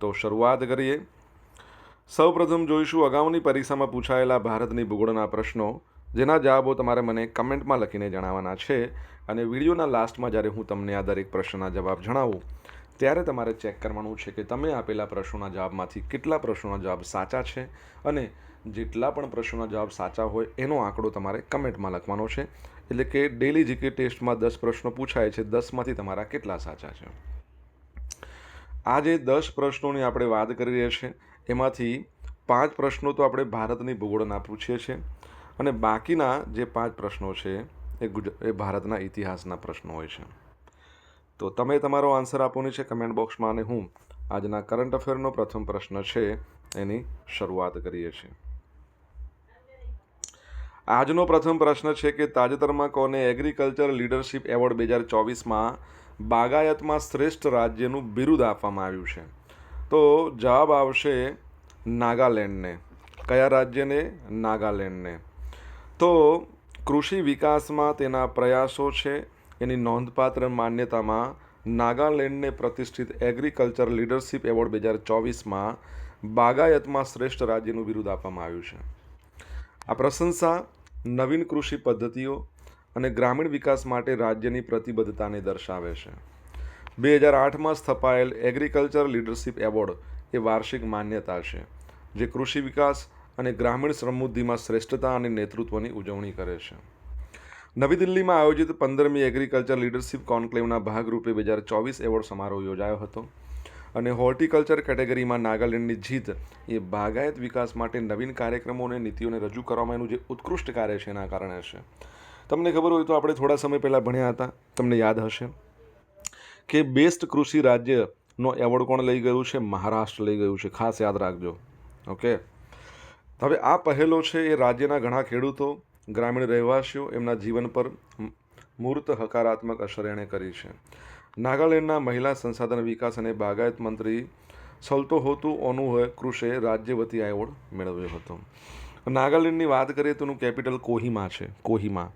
તો શરૂઆત કરીએ. સૌપ્રથમ જોઈશું અગાઉની પરીક્ષામાં પૂછાયેલા ભારતની ભૂગોળના પ્રશ્નો, જેના જવાબો તમારે મને કમેન્ટમાં લખીને જણાવવાના છે અને વિડીયોના લાસ્ટમાં જ્યારે હું તમને આ દરેક પ્રશ્નના જવાબ જણાવું, ત્યારે તમારે ચેક કરવાનું છે કે તમે આપેલા પ્રશ્નોના જવાબમાંથી કેટલા પ્રશ્નોના જવાબ સાચા છે અને જેટલા પણ પ્રશ્નોના જવાબ સાચા હોય એનો આંકડો તમારે કમેન્ટમાં લખવાનો છે. એટલે કે ડેલી જીકે ટેસ્ટમાં દસ પ્રશ્નો પૂછાય છે, દસમાંથી તમારા કેટલા સાચા છે? આ જે દસ પ્રશ્નોની આપણે વાત કરી રહ્યા છીએ એમાંથી પાંચ પ્રશ્નો તો આપણે ભારતની ભૂગોળના પૂછીએ છીએ અને બાકીના જે પાંચ પ્રશ્નો છે, એ ગુજ, એ ભારતના ઇતિહાસના પ્રશ્નો હોય છે. તો તમે તમારો આન્સર આપવાની છે કમેન્ટ બોક્સમાં અને હું આજના કરંટ અફેરનો પ્રથમ પ્રશ્ન છે, એની શરૂઆત કરીએ છીએ. આજનો પ્રથમ પ્રશ્ન છે કે તાજેતરમાં કોને એગ્રીકલ્ચર લીડરશિપ એવોર્ડ બે હજાર ચોવીસમાં બાગાયતમાં શ્રેષ્ઠ રાજ્યનું બિરુદ આપવામાં આવ્યું છે. તો જવાબ આવશે નાગાલેન્ડને. કયા રાજ્યને? નાગાલેન્ડને. તો કૃષિ વિકાસમાં તેના પ્રયાસો છે. એની નોંધપાત્ર માન્યતામાં નાગાલેન્ડને પ્રતિષ્ઠિત એગ્રીકલ્ચર લીડરશિપ એવોર્ડ બે હજાર ચોવીસમાં બાગાયતમાં શ્રેષ્ઠ રાજ્યનું બિરુદ આપવામાં આવ્યું છે. આ પ્રશંસા નવીન કૃષિ પદ્ધતિઓ અને ગ્રામીણ વિકાસ માટે રાજ્યની પ્રતિબદ્ધતાને દર્શાવે છે. બે હજાર આઠમાં સ્થપાયેલ એગ્રીકલ્ચર લીડરશિપ એવોર્ડ એ વાર્ષિક માન્યતા છે, જે કૃષિ વિકાસ અને ગ્રામીણ સમૃદ્ધિમાં શ્રેષ્ઠતા અને નેતૃત્વની ઉજવણી કરે છે. નવી દિલ્હીમાં આયોજિત પંદરમી એગ્રીકલ્ચર લીડરશિપ કોન્ક્લેવના ભાગરૂપે બે હજાર ચોવીસ એવોર્ડ સમારોહ યોજાયો હતો અને હોર્ટિકલ્ચર કેટેગરીમાં નાગાલેન્ડની જીત એ બાગાયત વિકાસ માટે નવીન કાર્યક્રમો અને નીતિઓને રજૂ કરવામાં એનું જે ઉત્કૃષ્ટ કાર્ય છે એના કારણે છે. તમને ખબર હોય તો આપણે થોડા સમય પહેલાં ભણ્યા હતા. તમને યાદ હશે કે બેસ્ટ કૃષિ રાજ્યનો એવોર્ડ કોણ લઈ ગયું છે? મહારાષ્ટ્ર લઈ ગયું છે. ખાસ યાદ રાખજો. ઓકે? હવે આ પહેલો છે એ રાજ્યના ઘણા ખેડૂતો, ગ્રામીણ રહેવાસીઓ એમના જીવન પર મૂર્ત હકારાત્મક અસર એણે કરી છે. નાગાલેન્ડના મહિલા સંસાધન વિકાસ અને બાગાયત મંત્રી સલતો હોતું ઓનુહે કૃષે રાજ્ય વતી એવોર્ડ મેળવ્યો હતો. નાગાલેન્ડની વાત કરીએ તો એનું કેપિટલ કોહિમા છે. કોહિમા.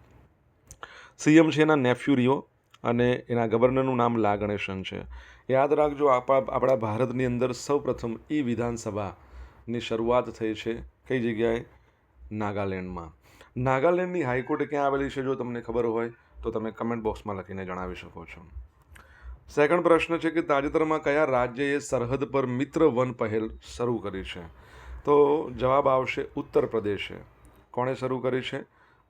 સીએમ છે એના નેફ્યુ રિયો અને એના ગવર્નરનું નામ લા ગણેશન છે. યાદ રાખજો આપણા આપણા ભારતની અંદર સૌપ્રથમ ઈ વિધાનસભાની શરૂઆત થઈ છે કઈ જગ્યાએ? નાગાલેન્ડમાં. નાગાલેન્ડની હાઈકોર્ટ ક્યાં આવેલી છે, જો તમને ખબર હોય, તો તમે કમેન્ટ બોક્સમાં લખીને જણાવી શકો છો. સેકન્ડ પ્રશ્ન છે કે તાજેતરમાં કયા રાજ્યએ સરહદ પર મિત્ર વન પહેલ શરૂ કરી છે? તો જવાબ આવશે ઉત્તર પ્રદેશે. કોણે શરૂ કરી છે?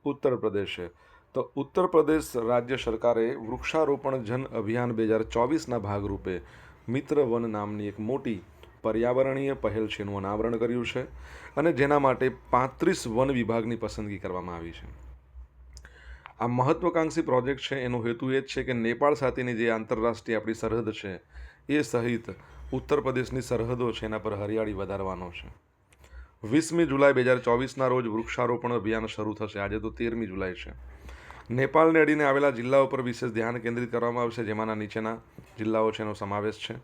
ઉત્તર પ્રદેશે. તો ઉત્તર પ્રદેશ રાજ્ય સરકારે વૃક્ષારોપણ જન અભિયાન બે હજાર ચોવીસના ભાગરૂપે મિત્ર વન નામની એક મોટી પર્યાવરણીય પહેલ છે એનું અનાવરણ કર્યું છે અને જેના માટે પાંત્રીસ વન વિભાગની પસંદગી કરવામાં આવી છે. આ મહત્વકાંક્ષી પ્રોજેક્ટ છે, એનો હેતુ એ જ છે કે નેપાળ સાથેની જે આંતરરાષ્ટ્રીય આપણી સરહદ છે, એ સહિત ઉત્તર પ્રદેશની સરહદો છે, એના પર હરિયાળી વધારવાનો છે. વીસમી જુલાઈ બે હજાર ચોવીસના રોજ વૃક્ષારોપણ અભિયાન શરૂ થશે. આજે તો તેરમી જુલાઈ છે. નેપાળને અડીને આવેલા જિલ્લાઓ પર વિશેષ ધ્યાન કેન્દ્રિત કરવામાં આવશે, જેમાંના નીચેના જિલ્લાઓ છે એનો સમાવેશ છે.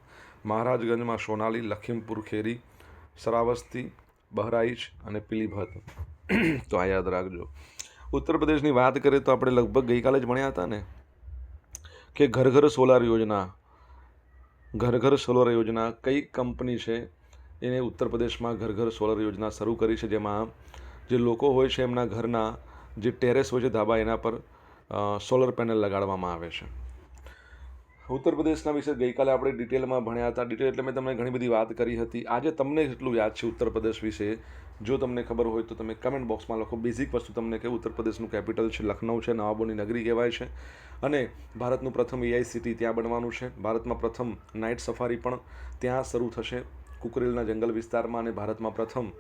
મહારાજગંજમાં સોનાલી, લખીમપુર, ખેરી, સરાવસ્તી, બહરાઈચ અને પીલીભત તો આ યાદ રાખજો. ઉત્તર પ્રદેશની વાત કરીએ તો આપણે લગભગ ગઈકાલે જ ભણ્યા હતા ને, કે ઘર ઘર સોલાર યોજના, ઘર ઘર સોલાર યોજના કઈ કંપની છે એને ઉત્તર પ્રદેશમાં ઘર ઘર સોલર યોજના શરૂ કરી છે, જેમાં જે લોકો હોય છે એમના ઘરના જે ટેરેસ હોય છે ધાબા એના પર સોલર પેનલ લગાડવામાં આવે છે. ઉત્તર પ્રદેશના વિશે ગઈકાલે આપણે ડિટેલમાં ભણ્યા હતા. ડિટેલ એટલે મેં તમને ઘણી બધી વાત કરી હતી. આજે તમને જેટલું યાદ છે ઉત્તર પ્રદેશ વિશે. જો તમને ખબર હોય તો તમે કમેન્ટ બોક્સમાં લખો. બેઝિક વસ્તુ તમને કે ઉત્તર પ્રદેશનું કેપિટલ છે, લખનઉ છે, નવાબોની નગરી કહેવાય છે. અને ભારતનું પ્રથમ એઆઈસીટી ત્યાં બનવાનું છે. ભારતમાં પ્રથમ નાઇટ સફારી પણ ત્યાં શરૂ થશે. કુકરેલના જંગલ વિસ્તારમાં અને ભારતમાં પ્રથમ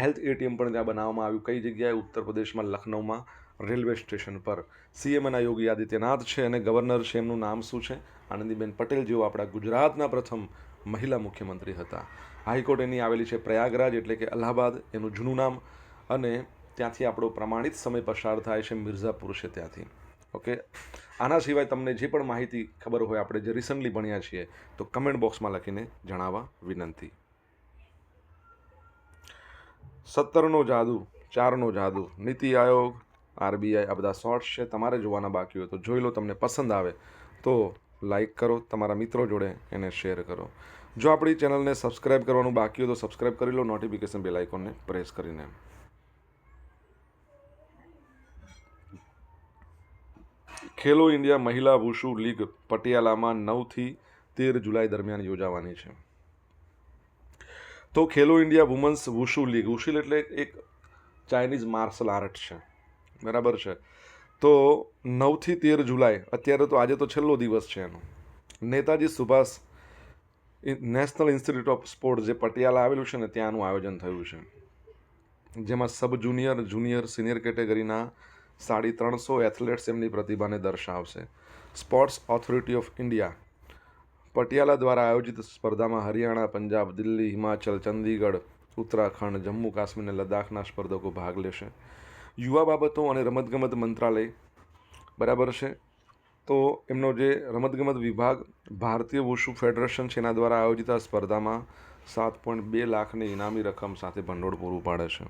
હેલ્થ એટીએમ પણ ત્યાં બનાવવામાં આવ્યું. કઈ જગ્યાએ? ઉત્તર પ્રદેશમાં, લખનઉમાં. રેલવે સ્ટેશન પર. સીએમના યોગી આદિત્યનાથ છે અને ગવર્નર છે, એમનું નામ શું છે? આનંદીબેન પટેલ જેઓ આપણા ગુજરાતના પ્રથમ મહિલા મુખ્યમંત્રી હતા. હાઈકોર્ટ એની આવેલી છે પ્રયાગરાજ એટલે કે અલ્હાબાદ, એનું જૂનું નામ. અને ત્યાંથી આપણો પ્રમાણિત સમય પસાર થાય છે મિર્ઝાપુર છે ત્યાંથી. ઓકે? આના સિવાય તમને જે પણ માહિતી ખબર હોય, આપણે જે રિસન્ટલી ભણ્યા છીએ, તો કમેન્ટ બોક્સમાં લખીને જણાવવા વિનંતી. સત્તરનો જાદુ, ચારનો જાદુ, નીતિ આયોગ આરબીઆઈ આ બધા શોર્ટ્સ છે, તમારે જોવાના બાકી હોય તો જોઈ લો, તમને પસંદ આવે તો લાઈક કરો, તમારા મિત્રો જોડે એને શેર કરો. જો આપણી ચેનલને સબસ્ક્રાઇબ કરવાનું બાકી હોય તો સબસ્ક્રાઇબ કરી લો, નોટિફિકેશન બેલ આઇકોનને પ્રેસ કરીને. ખેલો ઇન્ડિયા મહિલા વુશુ લીગ પટિયાલામાં નવથી તેર જુલાઈ દરમિયાન યોજાવાની છે. તો Khelo India women's wushu league વુશિલ એટલે એક ચાઇનીઝ માર્શલ આર્ટ છે. બરાબર છે. તો નવથી તેર જુલાઈ, અત્યારે તો આજે તો છેલ્લો દિવસ છે એનો. Netaji Subhash National Institute of Sport જે પટિયાલા આવેલું છે ને, ત્યાંનું આયોજન થયું છે. જેમાં સબ જુનિયર જુનિયર, સિનિયર કેટેગરીના સાડી ત્રણસો એથ્લેટ્સ એમની પ્રતિભાને દર્શાવશે. Sports Authority of India Patiala દ્વારા આયોજિત સ્પર્ધામાં હરિયાણા, પંજાબ, દિલ્હી, હિમાચલ, ચંદીગઢ, ઉત્તરાખંડ, જમ્મુ કાશ્મીર અને લદ્દાખના સ્પર્ધકો ભાગ લેશે. યુવા બાબતો અને રમતગમત મંત્રાલય. બરાબર છે? તો એમનો જે રમતગમત વિભાગ ભારતીય વુશુ ફેડરેશન છે, એના દ્વારા આયોજિત આ સ્પર્ધામાં સાત પોઈન્ટ બે લાખની ઇનામી રકમ સાથે ભંડોળ પૂરું પાડે છે.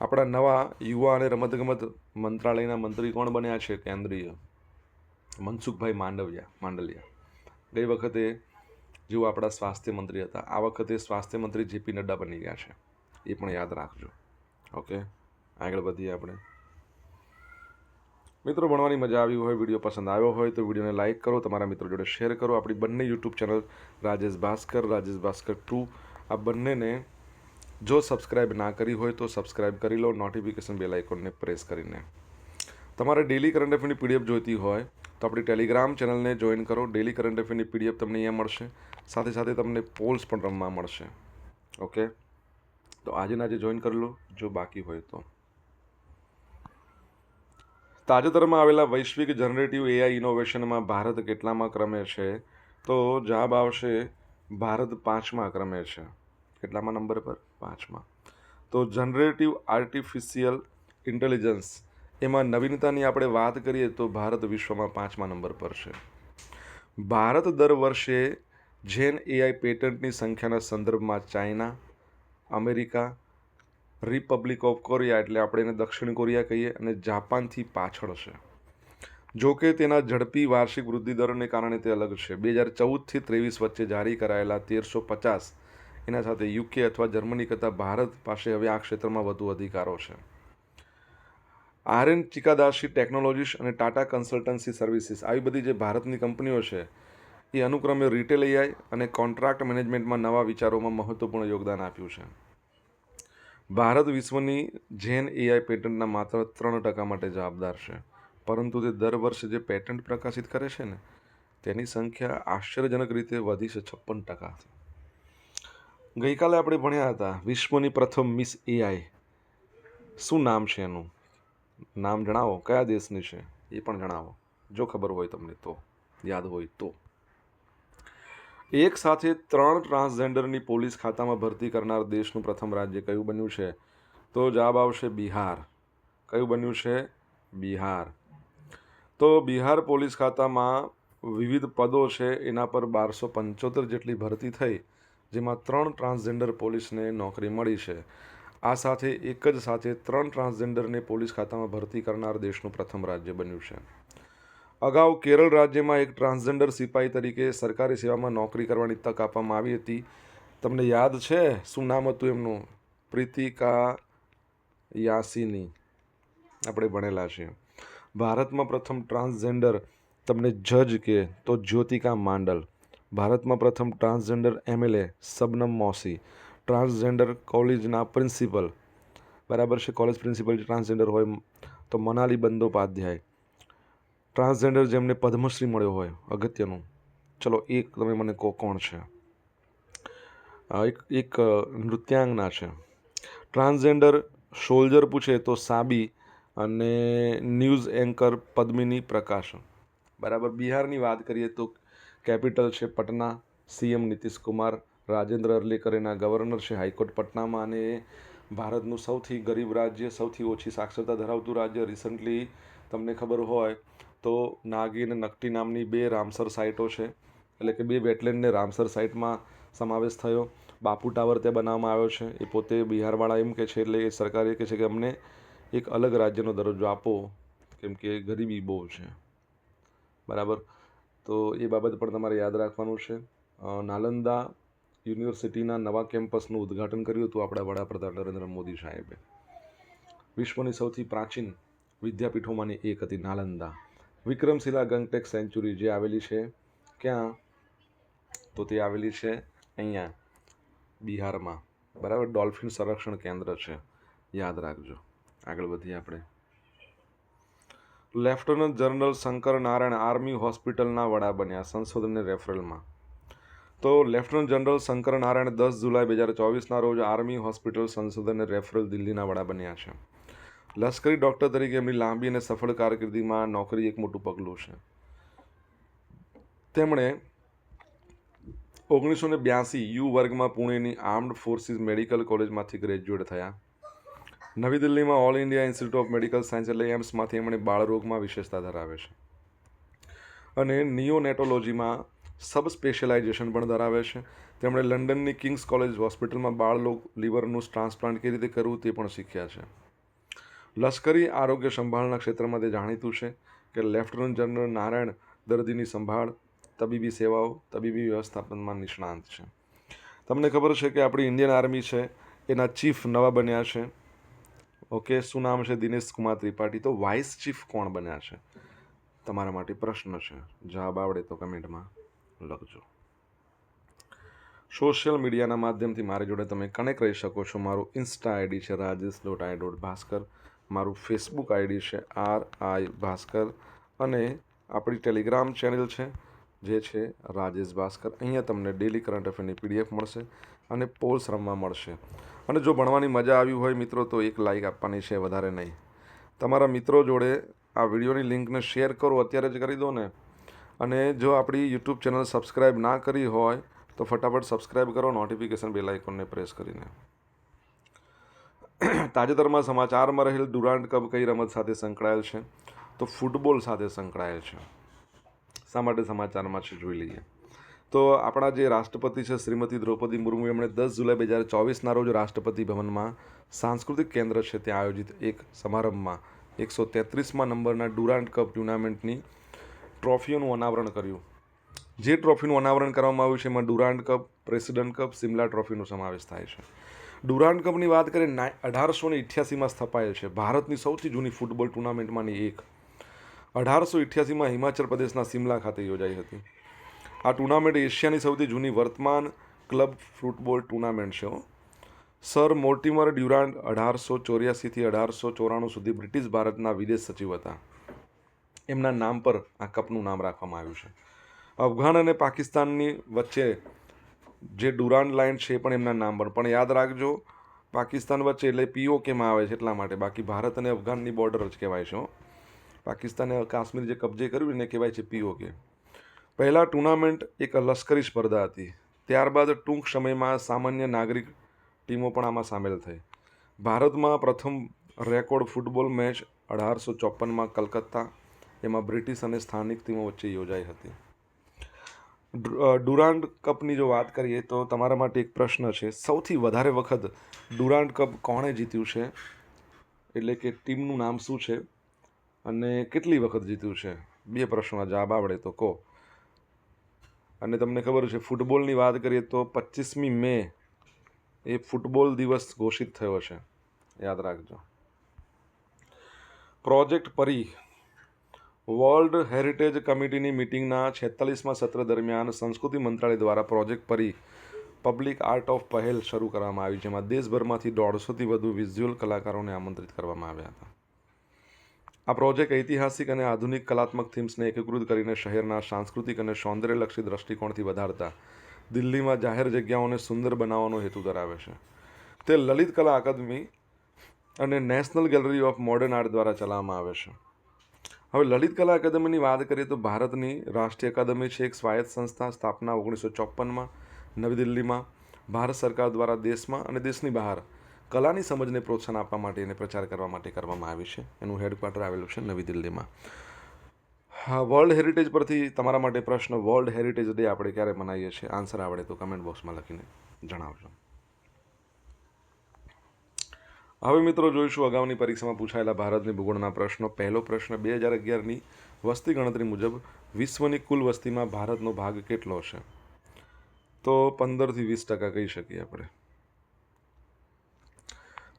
આપણા નવા યુવા અને રમતગમત મંત્રાલયના મંત્રી કોણ બન્યા છે? કેન્દ્રીય મનસુખભાઈ માંડવિયા, માંડલિયા. ગઈ વખતે જેઓ આપણા સ્વાસ્થ્ય મંત્રી હતા, આ વખતે સ્વાસ્થ્ય મંત્રી જેપી નડ્ડા બની ગયા છે. એ પણ યાદ રાખજો. ઓકે? આગળ વધીએ આપણે. મિત્રો, ભણવાની મજા આવી હોય, વીડિયો પસંદ આવ્યો હોય, તો વિડીયોને લાઇક કરો, તમારા મિત્રો જોડે શેર કરો. આપણી બંને YouTube channel Rajesh Bhaskar Rajesh Bhaskar two. આ બંનેને જો સબસ્ક્રાઇબ ના કરી હોય, તો સબસ્ક્રાઇબ કરી લો, નોટિફિકેશન બેલ આઇકોનને પ્રેસ કરીને. તમારે ડેલી કરંટ અફેરની પીડીએફ જોઈતી હોય, તો આપણી ટેલિગ્રામ ચેનલને જોઈન કરો. ડેલી કરંટ અફેરની પીડીએફ તમને અહીંયા મળશે. સાથે સાથે તમને પોલ્સ પણ રમવા મળશે. ઓકે? તો આજે ને આજે જોઈન કરી લો, જો બાકી હોય તો. તાજેતરમાં આવેલા વૈશ્વિક જનરેટિવ એઆઈ ઇનોવેશનમાં ભારત કેટલામાં ક્રમે છે? તો જવાબ આવશે, ભારત પાંચમા ક્રમે છે. કેટલામાં નંબર પર? પાંચમા. તો જનરેટિવ આર્ટિફિશિયલ ઇન્ટેલિજન્સ, એમાં નવીનતાની આપણે વાત કરીએ તો ભારત વિશ્વમાં પાંચમા નંબર પર છે. ભારત દર વર્ષે જેન એઆઈ પેટન્ટની સંખ્યાના સંદર્ભમાં China, America Republic of Korea, એટલે આપણે એને દક્ષિણ કોરિયા કહીએ અને જાપાનથી પાછળ છે. જો કે તેના ઝડપી વાર્ષિક વૃદ્ધિ દરને કારણે તે અલગ છે. બે હજાર ચૌદથી ત્રેવીસ વચ્ચે જારી કરાયેલા તેરસો પચાસ એના સાથે યુકે અથવા જર્મની કરતાં ભારત પાસે હવે આ ક્ષેત્રમાં વધુ અધિકારો છે. આરએન ચિકાદાશી ટેકનોલોજીસ અને ટાટા કન્સલ્ટન્સી સર્વિસીસ આવી બધી જે ભારતની કંપનીઓ છે, એ અનુક્રમે રિટેલ એઆઈ અને કોન્ટ્રાક્ટ મેનેજમેન્ટમાં નવા વિચારોમાં મહત્વપૂર્ણ યોગદાન આપ્યું છે. ભારત વિશ્વની જેન એઆઈ પેટન્ટના માત્ર ત્રણ ટકા માટે જવાબદાર છે. પરંતુ તે દર વર્ષે જે પેટન્ટ પ્રકાશિત કરે છે ને, તેની સંખ્યા આશ્ચર્યજનક રીતે વધી છે છપ્પન ટકા. ગઈકાલે આપણે ભણ્યા હતા વિશ્વની પ્રથમ મિસ એઆઈ. શું નામ છે એનું? નામ જણાવો. કયા દેશની છે? એ પણ જણાવો. જો ખબર હોય તમને તો, યાદ હોય તો. એક સાથે ત્રણ ટ્રાન્સજેન્ડરની પોલીસ ખાતામાં ભરતી કરનાર દેશનું પ્રથમ રાજ્ય કયું બન્યું છે? તો જવાબ આવશે બિહાર. કયું બન્યું છે? બિહાર. તો બિહાર પોલીસ ખાતામાં વિવિધ પદો છે, એના પર બારસો પંચોતેર જેટલી ભરતી થઈ, જેમાં ત્રણ ટ્રાન્સજેન્ડર પોલીસને નોકરી મળી છે. આ સાથે એક જ સાથે ત્રણ ટ્રાન્સજેન્ડરને પોલીસ ખાતામાં ભરતી કરનાર દેશનું પ્રથમ રાજ્ય બન્યું છે. અગાઉ કેરળ રાજ્યમાં એક ટ્રાન્સજેન્ડર સિપાહી તરીકે સરકારી સેવામાં નોકરી કરવાની તક આપવામાં આવી હતી. તમને યાદ છે? શું નામ હતું એમનું? પ્રીતિકા યાસીની. આપણે ભણેલા છીએ. ભારતમાં પ્રથમ ટ્રાન્સજેન્ડર તમને જજ કે તો જ્યોતિકા માંડલ. ભારતમાં પ્રથમ transgender MLA Shabnam Mausi. Transgender કોલેજના પ્રિન્સિપલ. બરાબર છે? કોલેજ પ્રિન્સિપલ ટ્રાન્સજેન્ડર હોય તો મનાલી બંદોપાધ્યાય. ટ્રાન્સજેન્ડર જેમને પદ્મશ્રી મળ્યો હોય, અગત્યનું. ચલો, એક તમે મને કહો કોણ છે? એક એક નૃત્યાંગના છે. ટ્રાન્સજેન્ડર સોલ્જર પૂછે તો સાબી અને ન્યૂઝ એન્કર પદ્મિની પ્રકાશ. બરાબર, બિહારની વાત કરીએ તો કેપિટલ છે પટના, સીએમ નીતિશ કુમાર, રાજેન્દ્ર અરલેકર એના ગવર્નર છે, હાઈકોર્ટ પટનામાં અને ભારતનું સૌથી ગરીબ રાજ્ય, સૌથી ઓછી સાક્ષરતા ધરાવતું રાજ્ય. રિસન્ટલી તમને ખબર હોય તો નાગી અને નકટી નામની બે રામસર સાઇટો છે. એટલે કે બે વેટલેન્ડને રામસર સાઇટમાં સમાવેશ થયો. બાપુ ટાવર ત્યાં બનાવવામાં આવ્યો છે. એ પોતે બિહારવાળા એમ કે છે, એટલે એ સરકાર કહે છે કે અમને એક અલગ રાજ્યનો દરજ્જો આપો, કેમ કે ગરીબી બહુ છે. બરાબર? તો એ બાબત પણ તમારે યાદ રાખવાનું છે. નાલંદા યુનિવર્સિટીના નવા કેમ્પસનું ઉદ્ઘાટન કર્યું હતું આપણા વડાપ્રધાન નરેન્દ્ર મોદી સાહેબે. વિશ્વની સૌથી પ્રાચીન વિદ્યાપીઠોમાંની એક હતી નાલંદા. વિક્રમશિલા ગંગટેક સેન્ચુરી જે આવેલી છે, ક્યાં? તો તે આવેલી છે અહીંયા, બિહારમાં. બરાબર? ડોલ્ફિન સંરક્ષણ કેન્દ્ર છે. યાદ રાખજો. આગળ વધીએ આપણે. Lieutenant general Shankar Narayan army હોસ્પિટલના વડા બન્યા સંશોધન રેફરલમાં. તો લેફ્ટનન્ટ જનરલ શંકર નારાયણ દસ જુલાઈ બે હજાર ચોવીસના રોજ આર્મી હોસ્પિટલ સંશોધન રેફરલ દિલ્હીના વડા બન્યા છે. લશ્કરી ડૉક્ટર તરીકે એમની લાંબી અને સફળ કારકિર્દીમાં નોકરી એક મોટું પગલું છે. તેમણે ઓગણીસો ને બ્યાસી યુ વર્ગમાં પુણેની આર્મ્ડ ફોર્સિસ મેડિકલ કોલેજમાંથી ગ્રેજ્યુએટ થયા. નવી દિલ્હીમાં All India Institute of Medical Science એટલે એમ્સમાંથી એમણે બાળરોગમાં વિશેષતા ધરાવે છે. અને નિયોનેટોલોજીમાં સબ સ્પેશિયલાઇઝેશન પણ ધરાવે છે. તેમણે લંડનની કિંગ્સ કોલેજ હોસ્પિટલમાં બાળ લીવરનું ટ્રાન્સપ્લાન્ટ કેવી રીતે કરવું તે પણ શીખ્યા છે. લશ્કરી આરોગ્ય સંભાળના ક્ષેત્રમાં તે જાણીતું છે કે લેફ્ટનન્ટ જનરલ નારાયણ દર્દીની સંભાળ, તબીબી સેવાઓ, તબીબી વ્યવસ્થાપનમાં નિષ્ણાંત છે. તમને ખબર છે કે આપણી ઇન્ડિયન આર્મી છે, એના ચીફ નવા બન્યા છે. ઓકે, શું નામ છે? દિનેશ કુમાર ત્રિપાઠી. તો વાઇસ ચીફ કોણ બન્યા છે? તમારા માટે પ્રશ્ન છે. જવાબ આવડે તો કમેન્ટમાં લખજો. સોશિયલ મીડિયાના માધ્યમથી મારી જોડે તમે કનેક્ટ રહી શકો છો. મારું ઇન્સ્ટા આઈડી છે Rajesh dot I dot Bhaskar. મારું ફેસબુક આઈડી છે આર આઈ ભાસ્કર અને આપણી ટેલિગ્રામ ચેનલ છે, જે છે રાજેશ ભાસ્કર. અહીંયા તમને ડેલી કરંટ અફેરની પીડીએફ મળશે અને પોલ્સ રમવા મળશે. અને જો ભણવાની મજા આવી હોય મિત્રો, તો એક લાઈક આપવાની છે, વધારે નહીં. તમારા મિત્રો જોડે આ વિડીયોની લિંકને શેર કરો, અત્યારે જ કરી દો ને. અને જો આપણી યુટ્યુબ ચેનલ સબસ્ક્રાઈબ ના કરી હોય, તો ફટાફટ સબસ્ક્રાઈબ કરો નોટિફિકેશન બેલ આઇકોનને પ્રેસ કરીને. તાજેતરમાં સમાચારમાં રહેલ ડુરાન્ડ કપ કઈ રમત સાથે સંકળાયેલ છે? તો ફૂટબોલ સાથે સંકળાયેલ છે. શા માટે સમાચારમાં છે જોઈ લઈએ. તો આપણા જે રાષ્ટ્રપતિ છે શ્રીમતી દ્રૌપદી મુર્મુ એમણે દસ જુલાઈ બે હજાર ચોવીસના રોજ રાષ્ટ્રપતિ ભવનમાં સાંસ્કૃતિક કેન્દ્ર છે ત્યાં આયોજિત એક સમારંભમાં એકસો તેત્રીસમાં નંબરના ડુરાન્ડ કપ ટુર્નામેન્ટની ટ્રોફીઓનું અનાવરણ કર્યું. જે ટ્રોફીનું અનાવરણ કરવામાં આવ્યું છે એમાં Durand Cup, President Cup, Simla ટ્રોફીનો સમાવેશ થાય છે. ડુરાન્ડ કપની વાત કરીએ અઢારસો ને ઇઠ્યાસીમાં સ્થપાયેલ છે. ભારતની સૌથી જૂની ફૂટબોલ ટુર્નામેન્ટમાંની એક. અઢારસો ઇઠ્યાસીમાં હિમાચલ પ્રદેશના સિમલા ખાતે યોજાઈ હતી. આ ટુર્નામેન્ટ એશિયાની સૌથી જૂની વર્તમાન ક્લબ ફૂટબોલ ટુર્નામેન્ટ છે સર મોર્ટિમર ડ્યુરાન્ડ અઢારસો ચોર્યાસીથી અઢારસો ચોરાણું સુધી બ્રિટિશ ભારતના વિદેશ સચિવ હતા. એમના નામ પર આ કપનું નામ રાખવામાં આવ્યું છે. અફઘાન અને પાકિસ્તાનની વચ્ચે જે ડુરાન લાઇન છે પણ એમના નામ પર. પણ યાદ રાખજો, પાકિસ્તાન વચ્ચે એટલે પીઓ કેમ આવે છે એટલા માટે. બાકી ભારત અને અફઘાનની બોર્ડર જ કહેવાય છે પાકિસ્તાને કાશ્મીર જે કબજે કર્યું એને કહેવાય છે પીઓકે પહેલાં ટુર્નામેન્ટ એક લશ્કરી સ્પર્ધા હતી. ત્યારબાદ ટૂંક સમયમાં સામાન્ય નાગરિક ટીમો પણ આમાં સામેલ થઈ. ભારતમાં પ્રથમ રેકોર્ડ ફૂટબોલ મેચ અઢારસો ચોપનમાં કલકત્તા, એમાં બ્રિટિશ અને સ્થાનિક ટીમો વચ્ચે યોજાઈ હતી. ડુરાન્ડ કપની જો વાત કરીએ તો તમારા માટે એક પ્રશ્ન છે. સૌથી વધારે વખત ડુરાન્ડ કપ કોણે જીત્યું છે? એટલે કે ટીમનું નામ શું છે? અને કેટલી વખત જીત્યું છે? બે પ્રશ્નોના જવાબ આવડે તો કહો. અને તમને ખબર છે, ફૂટબોલની વાત કરીએ તો પચીસમી મે એ ફૂટબોલ દિવસ ઘોષિત થયો છે. યાદ રાખજો. પ્રોજેક્ટ પરી વર્લ્ડ હેરિટેજ કમિટીની મિટિંગના છેતાલીસમાં સત્ર દરમિયાન સંસ્કૃતિ મંત્રાલય દ્વારા પ્રોજેક્ટ પરી પબ્લિક આર્ટ ઓફ પહેલ શરૂ કરવામાં આવી, જેમાં દેશભરમાંથી દોઢસોથી વધુ વિઝ્યુઅલ કલાકારોને આમંત્રિત કરવામાં આવ્યા હતા. આ પ્રોજેક્ટ ઐતિહાસિક અને આધુનિક કલાત્મક થીમ્સને એકીકૃત કરીને શહેરના સાંસ્કૃતિક અને સૌંદર્યલક્ષી દ્રષ્ટિકોણથી વધારતા, દિલ્હીમાં જાહેર જગ્યાઓને સુંદર બનાવવાનો હેતુ ધરાવે છે. તે લલિત કલા અકાદમી અને national gallery of modern art દ્વારા ચલાવવામાં આવે છે. હવે લલિત કલા અકાદમીની વાત કરીએ તો ભારતની રાષ્ટ્રીય અકાદમી છે એક સ્વાયત્ત સંસ્થા સ્થાપના ઓગણીસો ચોપનમાં નવી દિલ્હીમાં. ભારત સરકાર દ્વારા દેશમાં અને દેશની બહાર કલાની સમજને પ્રોત્સાહન આપવા માટે અને પ્રચાર કરવા માટે કરવામાં આવી છે. એનું હેડક્વાર્ટર આવેલું છે નવી દિલ્હીમાં. હા વર્લ્ડ હેરિટેજ પરથી તમારા માટે પ્રશ્ન વર્લ્ડ હેરિટેજ ડે આપણે ક્યારે મનાવીએ છીએ? આન્સર આવડે તો કમેન્ટ બોક્સમાં લખીને જણાવજો. હવે મિત્રો જોઈશું અગાઉની પરીક્ષામાં પૂછાયેલા ભારતની ભૂગોળના પ્રશ્નો. પહેલો પ્રશ્ન બે હજાર અગિયારની વસ્તી ગણતરી મુજબ વિશ્વની કુલ વસ્તીમાં ભારતનો ભાગ કેટલો છે તો પંદરથી વીસ ટકા કહી શકીએ આપણે.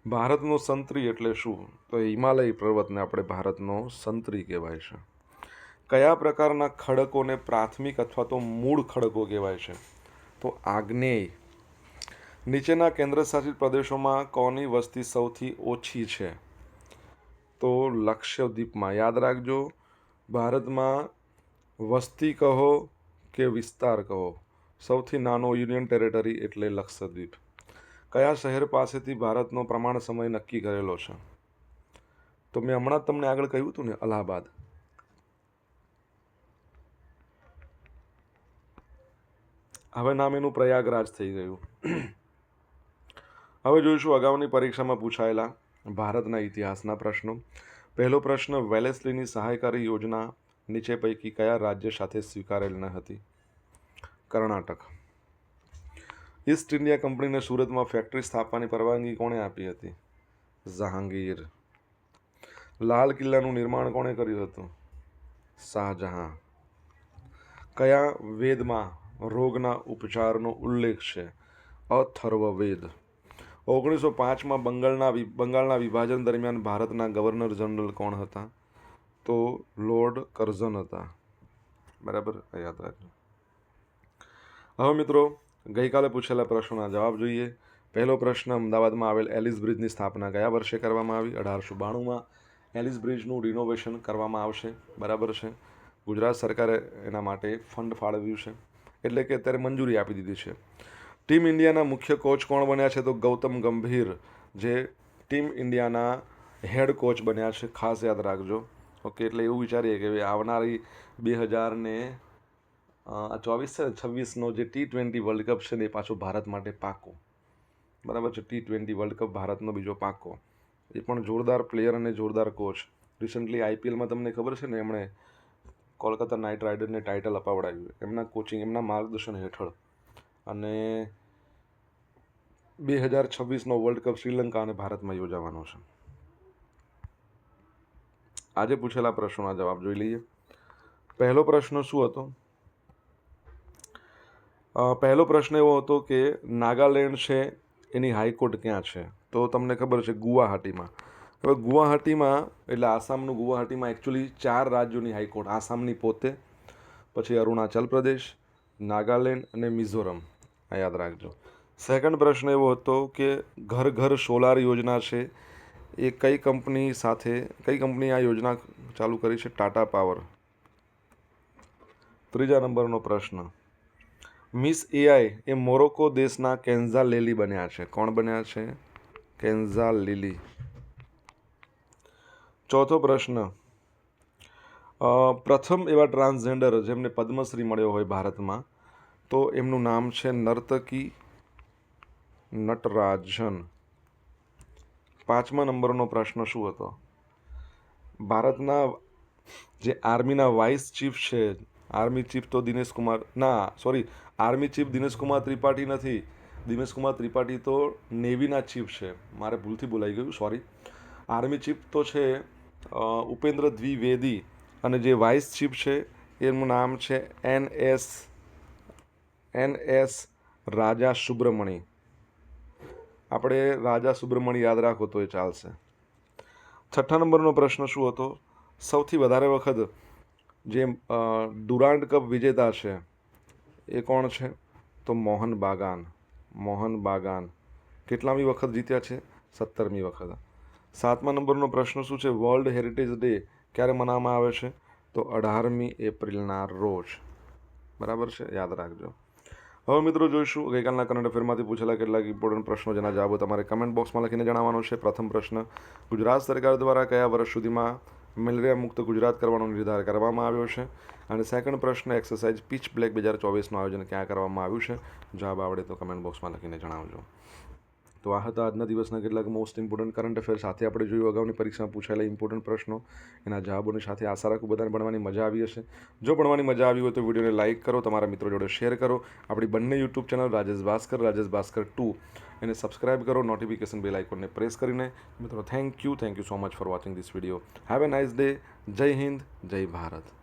ભારતનો સંતરી એટલે શું? તો હિમાલય પર્વતને આપણે ભારતનો સંતરી કહેવાય છે. કયા પ્રકારના ખડકોને પ્રાથમિક અથવા તો મૂળ ખડકો કહેવાય છે? તો આગ્નેય નીચેના કેન્દ્રશાસિત પ્રદેશોમાં કોની વસ્તી સૌથી ઓછી છે? તો લક્ષદ્વીપમાં યાદ રાખજો, ભારતમાં વસ્તી કહો કે વિસ્તાર કહો, સૌથી નાનો યુનિયન ટેરેટરી એટલે લક્ષદ્વીપ. કયા શહેર પાસેથી ભારતનો પ્રમાણ સમય નક્કી કરેલો છે? તો મેં હમણાં જ તમને આગળ કહ્યું હતું ને, અલ્હાબાદ. હવે નામ એનું પ્રયાગરાજ થઈ ગયું. હવે જોઈશું અગાઉની પરીક્ષામાં પૂછાયેલા ભારતના ઇતિહાસના પ્રશ્નો. પહેલો પ્રશ્ન, વેલેસ્લીની સહાયકારી યોજના નીચે પૈકી કયા રાજ્ય સાથે સ્વીકારેલ ન હતી? કર્ણાટક. ઈસ્ટ ઇન્ડિયા કંપનીને સુરતમાં ફેક્ટરી સ્થાપવાની પરવાનગી કોણે આપી હતી? જહાંગીર. લાલ કિલ્લાનું નિર્માણ કોણે કર્યું હતું? શાહજહાં. કયા વેદમાં રોગના ઉપચારનો ઉલ્લેખ છે? અથર્વવેદ. ઓગણીસો પાંચમાં બંગાળના બંગાળના વિભાજન દરમિયાન ભારતના ગવર્નર જનરલ કોણ હતા? તો લોર્ડ કર્ઝન હતા. બરાબર? યાદ રાખજો. હવે મિત્રો, ગઈકાલે પૂછેલા પ્રશ્નોના જવાબ જોઈએ. પહેલો પ્રશ્ન અમદાવાદમાં આવેલ એલિસ બ્રિજની સ્થાપના કયા વર્ષે કરવામાં આવી? અઢારસો બાણુંમાં એલિસ બ્રિજનું રિનોવેશન કરવામાં આવશે. બરાબર છે? ગુજરાત સરકારે એના માટે ફંડ ફાળવ્યું છે. એટલે કે અત્યારે મંજૂરી આપી દીધી છે. ટીમ ઇન્ડિયાના મુખ્ય કોચ કોણ બન્યા છે તો ગૌતમ ગંભીર, જે ટીમ ઇન્ડિયાના હેડ કોચ બન્યા છે. ખાસ યાદ રાખજો. ઓકે, એટલે એવું વિચારીએ કે આવનારી બે હજાર ને ચોવીસ છે છવ્વીસનો જે ટી ટ્વેન્ટી વર્લ્ડ કપ છે એ પાછો ભારત માટે પાકો. બરાબર છે? ટી ટ્વેન્ટી વર્લ્ડ કપ ભારતનો બીજો પાકો. એ પણ જોરદાર પ્લેયર અને જોરદાર કોચ. રિસન્ટલી આઈપીએલમાં તમને ખબર છે ને, એમણે કોલકાતા નાઇટ રાઇડરને ટાઇટલ અપાવડાવ્યું. એમના કોચિંગ, એમના માર્ગદર્શન હેઠળ. અને બે હજાર છવ્વીસનો વર્લ્ડ કપ શ્રીલંકા અને ભારતમાં યોજાવાનો છે. આજે પૂછેલા પ્રશ્નોના જવાબ જોઈ લઈએ. પહેલો પ્રશ્ન શું હતો? પહેલો પ્રશ્ન એવો હતો કે નાગાલેન્ડ છે, એની હાઈકોર્ટ ક્યાં છે? તો તમને ખબર છે ગુવાહાટીમાં. હવે ગુવાહાટીમાં, એટલે આસામનું ગુવાહાટીમાં એકચ્યુઅલી ચાર રાજ્યોની હાઈકોર્ટ, આસામની પોતે, પછી અરુણાચલ પ્રદેશ, નાગાલેન્ડ અને મિઝોરમ. આ યાદ રાખજો. સેકન્ડ પ્રશ્ન એવો હતો કે ઘર ઘર સોલાર યોજના છે. એ કઈ કંપની સાથે, કઈ કંપની આ યોજના ચાલુ કરી છે? ટાટા પાવર ત્રીજા નંબરનો પ્રશ્ન. મિસ એઆઈ એ મોરોકો દેશના કેન્ઝા લેલી બન્યા છે. કોણ બન્યા છે? કેન્ઝા લીલી. ચોથો પ્રશ્ન. પ્રથમ એવા ટ્રાન્સજેન્ડર જેમને પદ્મશ્રી મળ્યો હોય ભારતમાં તો એમનું નામ છે નર્તકી નટરાજન. પાંચમા નંબરનો પ્રશ્ન શું હતો? ભારતના જે આર્મીના વાઇસ ચીફ છે, આર્મી ચીફ તો દિનેશ કુમાર ના, sorry, army chief Dinesh Kumar Tripathi નથી. દિનેશ કુમાર ત્રિપાઠી તો નેવીના ચીફ છે. મારે ભૂલથી બોલાઈ ગયું, સોરી. આર્મી ચીફ તો છે ઉપેન્દ્ર દ્વિવેદી અને જે વાઇસ ચીફ છે એનું નામ છે N S N S Raja Subramani. આપણે રાજા સુબ્રમણી યાદ રાખો તો એ ચાલશે. છઠ્ઠા નંબરનો પ્રશ્ન શું હતો? સૌથી વધારે વખત જે ડુરાન્ડ કપ વિજેતા છે, એ કોણ છે? તો મોહન બાગાન. મોહન બાગાન. કેટલામી વખત જીત્યા છે? સત્તરમી વખત. સાતમા નંબરનો પ્રશ્ન શું છે? વર્લ્ડ હેરિટેજ ડે ક્યારે મનાવવામાં આવે છે? તો અઢારમી એપ્રિલના રોજ. બરાબર છે? યાદ રાખજો. હવે મિત્રો જોઈશું, ગઈકાલના કરંટ અફેરમાંથી પૂછેલા કેટલાક ઇમ્પોર્ટન્ટ પ્રશ્નો જેના જવાબો તમારે કમેન્ટ બોક્સમાં લખીને જણાવવાનો છે. પ્રથમ પ્રશ્ન, ગુજરાત સરકાર દ્વારા કયા વર્ષ સુધીમાં મેલેરિયા મુક્ત ગુજરાત કરવાનો નિર્ધાર કરવામાં આવ્યો છે? અને સેકન્ડ પ્રશ્ન એક્સરસાઇઝ પીચ બ્લેક બે હજાર ચોવીસનું આયોજન ક્યાં કરવામાં આવ્યું છે? જવાબ આવડે તો કમેન્ટ બોક્સમાં લખીને જણાવજો. તો આ હતા આજના દિવસના કેટલાક મોસ્ટ ઇમ્પોર્ટન્ટ કરંટ અફેર સાથે આપણે જોયું અગાઉની પરીક્ષામાં પૂછાયેલા ઇમ્પોર્ટન્ટ પ્રશ્નો. એના જવાબોની સાથે આશા રાખું બધાને ભણવાની મજા આવી હશે. જો ભણવાની મજા આવી હોય તો વિડીયોને લાઇક કરો, તમારા મિત્રો જોડે શેર કરો. આપણી બંને YouTube channel Rajesh Bhaskar Rajesh Bhaskar two. એને સબસ્ક્રાઇબ કરો નોટિફિકેશન બેલ આઇકોનને પ્રેસ કરીને. મિત્રો thank you thank you so much for watching this video have a nice day Jai Hind, Jai Bharat.